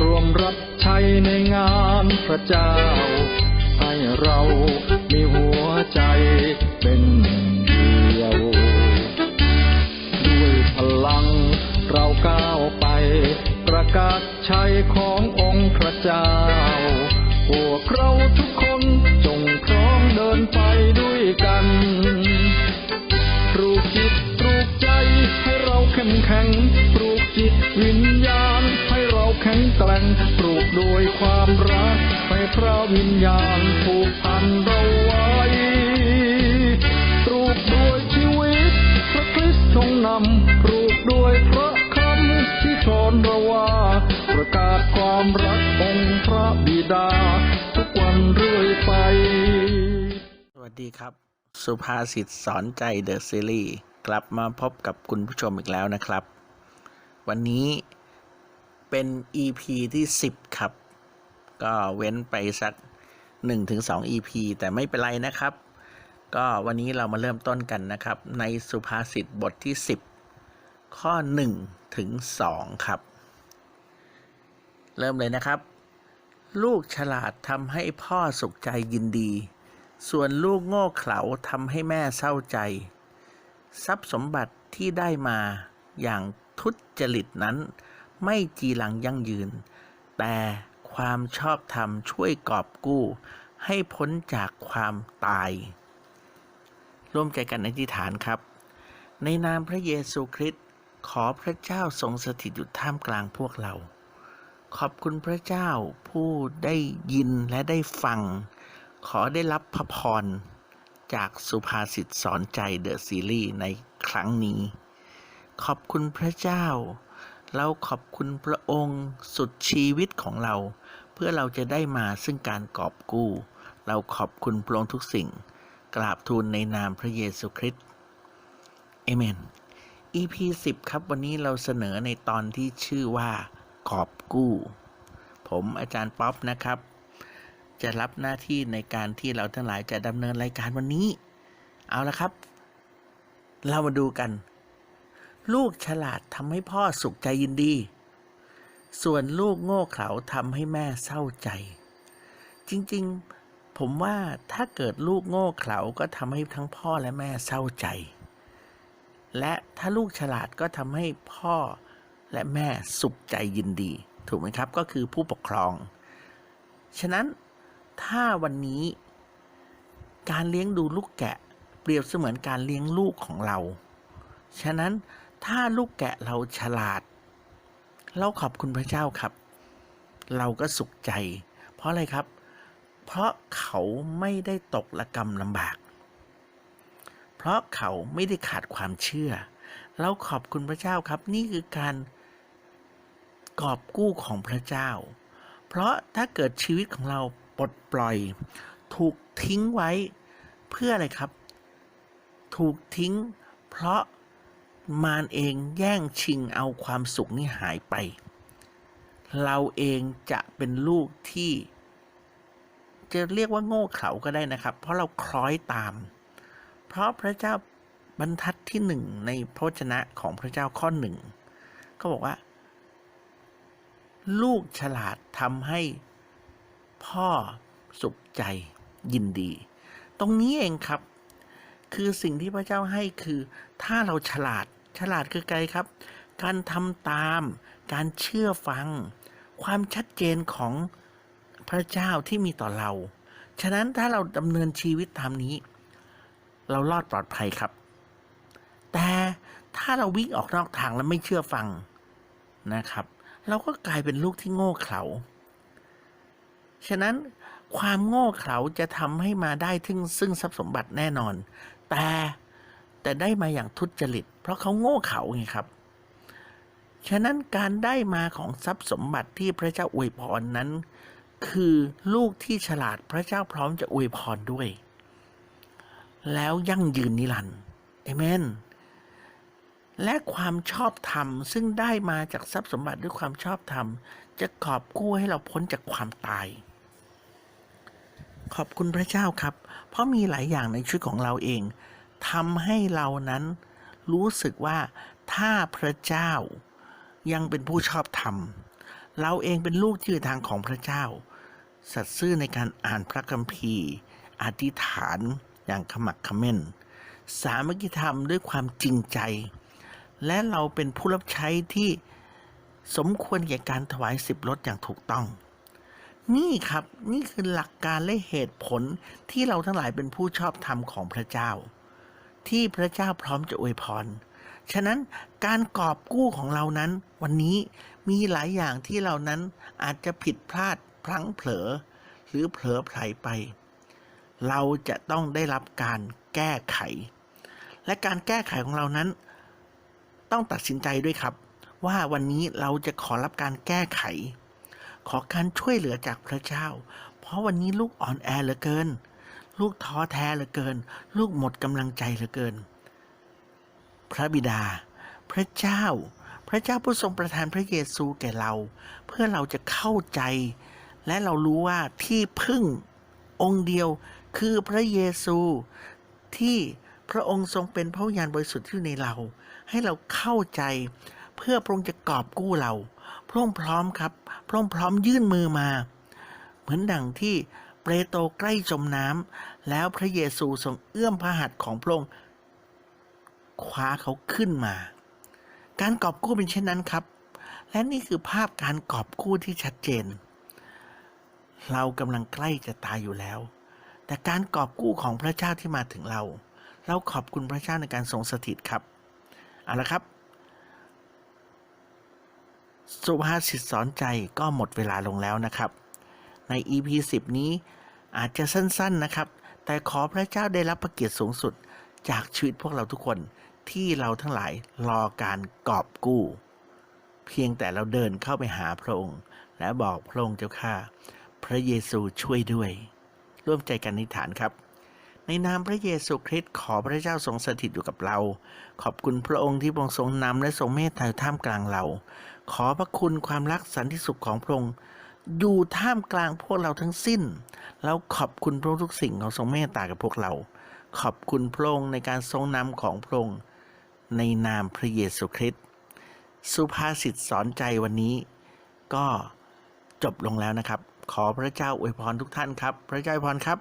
รวมรับใช้ในงานพระเจ้า ให้เรามีหัวใจเป็นเดียว ด้วยพลังเราก้าวไป ประกาศชัยขององค์พระเจ้า พวกเราทุกคนจงพร้อมเดินไปด้วยกันปลูกจิตปลูกใจให้เราเข้มแข็งปลูกจิตวิญ ข็งแกร่งปลูกโดวยความรักให้พระวิญญาณผูกพันเราไว้ปลูกด้วยชีวิต พระคริสต์ทรงนำปลูกด้วยพระคำที่สอนเราว่า ประกาศความรักองค์พระบิดา ทุกวันเรื่อยไป สวัสดีครับ สุภาษิตสอนใจเดอะซีรีส์กลับมาพบกับคุณผู้ชมอีกแล้วนะครับ วันนี้ เป็น EP ที่ 10 ครับ ก็เว้นไปสัก 1-2 EP แต่ไม่เป็นไรนะครับ ก็วันนี้เรามาเริ่มต้นกันนะครับ ในสุภาษิตบทที่ 10 ข้อ 1 ถึง 2 ครับ เริ่มเลยนะครับ ลูกฉลาดทำให้พ่อสุขใจยินดี ส่วนลูกโง่เขลาทำให้แม่เศร้าใจ ทรัพย์สมบัติที่ได้มาอย่างทุจริตนั้น ไม่จีรังยั่งยืน แต่ความชอบธรรมช่วยกอบกู้ ให้พ้นจากความตาย ร่วมใจกันอธิษฐานครับ ในนามพระเยซูคริสต์ขอพระเจ้าทรงสถิตอยู่ท่ามกลางพวกเรา ขอบคุณพระเจ้าผู้ได้ยินและได้ฟัง ขอได้รับพระพรจากสุภาษิตสอนใจเดอะซีรีส์ในครั้งนี้ ขอบคุณพระเจ้า เราขอบคุณพระองค์สุดชีวิตของเรา เพื่อเราจะได้มาซึ่งการกอบกู้ เราขอบคุณพระองค์ทุกสิ่ง กราบทูลในนามพระเยซูคริสต์เอเมน EP 10 ครับวันนี้เราเสนอในตอนที่ชื่อว่า กอบกู้ ผมอาจารย์ป๊อปนะครับ จะรับหน้าที่ในการที่เราทั้งหลายจะดำเนินรายการวันนี้ เอาละครับ เรามาดูกัน ลูกฉลาดทำให้พ่อสุขใจยินดี ส่วนลูกโง่เขลาทำให้แม่เศร้าใจ จริงๆ ผมว่าถ้าเกิดลูกโง่เขลาก็ทำให้ทั้งพ่อและแม่เศร้าใจ และถ้าลูกฉลาดก็ทำให้พ่อและแม่สุขใจยินดี ถูกไหมครับ ก็คือผู้ปกครอง ฉะนั้นถ้าวันนี้ การเลี้ยงดูลูกแกะ เปรียบเสมือนการเลี้ยงลูกของเรา ฉะนั้น ถ้าลูกแกะเราฉลาด เราขอบคุณพระเจ้าครับ เราก็สุขใจ เพราะอะไรครับ เพราะเขาไม่ได้ตกละกรรมลำบาก เพราะเขาไม่ได้ขาดความเชื่อ เราขอบคุณพระเจ้าครับ นี่คือการกอบกู้ของพระเจ้า เพราะถ้าเกิดชีวิตของเราปลดปล่อย ถูกทิ้งไว้เพื่ออะไรครับ ถูกทิ้งเพราะ มารเองแย่งชิงเอาความสุขนี้หายไป เราเองจะเป็นลูกที่ จะเรียกว่าโง่เขลาก็ได้นะครับ เพราะเราคล้อยตาม เพราะพระเจ้าบรรทัดที่หนึ่งในพระวจนะของพระเจ้าข้อหนึ่งก็บอกว่า ลูกฉลาดทำให้พ่อสุขใจยินดี ตรงนี้เองครับ คือสิ่งที่พระเจ้าให้คือ ถ้าเราฉลาด ฉลาดคือไกลครับ การทำตาม การเชื่อฟัง ความชัดเจนของพระเจ้าที่มีต่อเรา ฉะนั้นถ้าเราดำเนินชีวิตตามนี้ เรารอดปลอดภัยครับ แต่ถ้าเราวิ่งออกนอกทางแล้วไม่เชื่อฟังนะครับ เราก็กลายเป็นลูกที่โง่เขลา ฉะนั้นความโง่เขลาจะทำให้มาได้ถึงซึ่งทรัพย์สมบัติแน่นอน แต่ แต่ได้มาอย่างทุจริต เพราะเขาโง่เขาไงครับ ฉะนั้นการได้มาของทรัพย์สมบัติที่พระเจ้าอวยพรนั้น คือลูกที่ฉลาดพระเจ้าพร้อมจะอวยพรด้วย แล้วยั่งยืนนิรันดร์เอเมนและความชอบธรรม ซึ่งได้มาจากทรัพย์สมบัติด้วยความชอบธรรม จะกอบกู้ให้เราพ้นจากความตาย ขอบคุณพระเจ้าครับ เพราะมีหลายอย่างในชีวิตของเราเอง ทำให้เรานั้นรู้สึกว่าถ้าพระเจ้ายังเป็นผู้ชอบธรรม เราเองเป็นลูกที่อยู่ทางของพระเจ้า สัตย์ซื่อในการอ่านพระคัมภีร์ อธิษฐานอย่างขมักขม้น สามัคคีธรรมด้วยความจริงใจ และเราเป็นผู้รับใช้ที่สมควรแก่การถวายสิบรถอย่างถูกต้อง นี่ครับนี่คือหลักการและเหตุผลที่เราทั้งหลายเป็นผู้ชอบธรรมของพระเจ้า ที่พระเจ้าพร้อมจะอวยพร ฉะนั้นการกอบกู้ของเรานั้นวันนี้มีหลายอย่างที่เรานั้นอาจจะผิดพลาดพลั้งเผลอ หรือเผลอไผลไป เราจะต้องได้รับการแก้ไข และการแก้ไขของเรานั้น ต้องตัดสินใจด้วยครับ ว่าวันนี้เราจะขอรับการแก้ไข ขอการช่วยเหลือจากพระเจ้า เพราะวันนี้ลูกอ่อนแอเหลือเกิน ลูกท้อแท้เหลือเกิน ลูกหมดกำลังใจเหลือเกิน พระบิดา พระเจ้า พระเจ้าผู้ทรงประทานพระเยซูแก่เรา เพื่อเราจะเข้าใจ และเรารู้ว่าที่พึ่งองค์เดียวคือพระเยซูที่พระองค์ทรงเป็นพระวิญญาณบริสุทธิ์ที่ในเรา ให้เราเข้าใจเพื่อพระองค์จะกอบกู้เรา พระองค์พร้อมครับ พระองค์พร้อมยื่นมือมา เหมือนดังที่ เปรโตใกล้จมน้ำแล้วพระเยซูทรงเอื้อมพระหัตถ์ของพระองค์คว้าเขาขึ้นมา การกอบกู้เป็นเช่นนั้นครับ และนี่คือภาพการกอบกู้ที่ชัดเจน เรากำลังใกล้จะตายอยู่แล้ว แต่การกอบกู้ของพระเจ้าที่มาถึงเรา เราขอบคุณพระเจ้าในการทรงสถิตครับเอาละครับสุภาษิตสอนใจก็หมดเวลาลงแล้วนะครับ ใน EP 10 นี้อาจจะสั้นๆนะครับ แต่ขอพระเจ้าได้รับพระเกียรติสูงสุด จากชีวิตพวกเราทุกคนที่เราทั้งหลายรอการกอบกู้ เพียงแต่เราเดินเข้าไปหาพระองค์ และบอกพระองค์เจ้าข้าพระเยซูช่วยด้วย ร่วมใจกันอธิฐานครับ ในนามพระเยซูคริสต์ขอพระเจ้าทรงสถิตอยู่กับเรา ขอบคุณพระองค์ที่พรงทรงนำและทรงเมตตาอยู่ท่ามกลางเรา ขอพระคุณความรักสันติสุขของพระองค์ อยู่ท่ามกลางพวกเราทั้งสิ้น แล้วขอบคุณพระองค์ทุกสิ่งของทรงเมตตากับพวกเรา ขอบคุณพระองค์ในการทรงนำของพระองค์ในนามพระเยซูคริสต์สุภาษิตสอนใจวันนี้ ก็จบลงแล้วนะครับ ขอพระเจ้าอวยพรทุกท่านครับ พระเจ้าอวยพรครับ